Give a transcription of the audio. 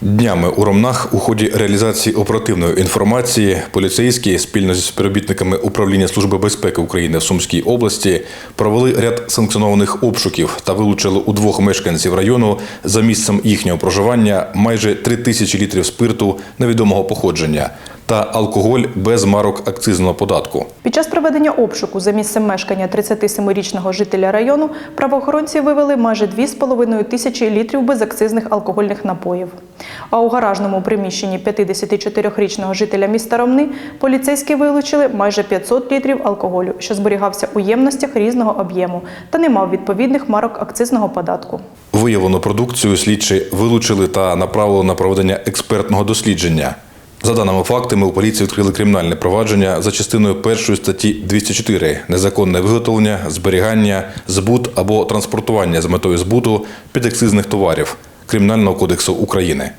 Днями у Ромнах у ході реалізації оперативної інформації поліцейські спільно зі співробітниками управління Служби безпеки України в Сумській області провели ряд санкціонованих обшуків та вилучили у двох мешканців району за місцем їхнього проживання майже три тисячі літрів спирту невідомого походження та алкоголь без марок акцизного податку. Під час проведення обшуку за місцем мешкання 37-річного жителя району правоохоронці вивели майже 2,5 тисячі літрів безакцизних алкогольних напоїв. А у гаражному приміщенні 54-річного жителя міста Ромни поліцейські вилучили майже 500 літрів алкоголю, що зберігався у ємностях різного об'єму та не мав відповідних марок акцизного податку. Виявлену продукцію слідчі вилучили та направили на проведення експертного дослідження. За даними фактами, у поліції відкрили кримінальне провадження за частиною першої статті 204 незаконне виготовлення, зберігання, збут або транспортування з метою збуту підакцизних товарів Кримінального кодексу України.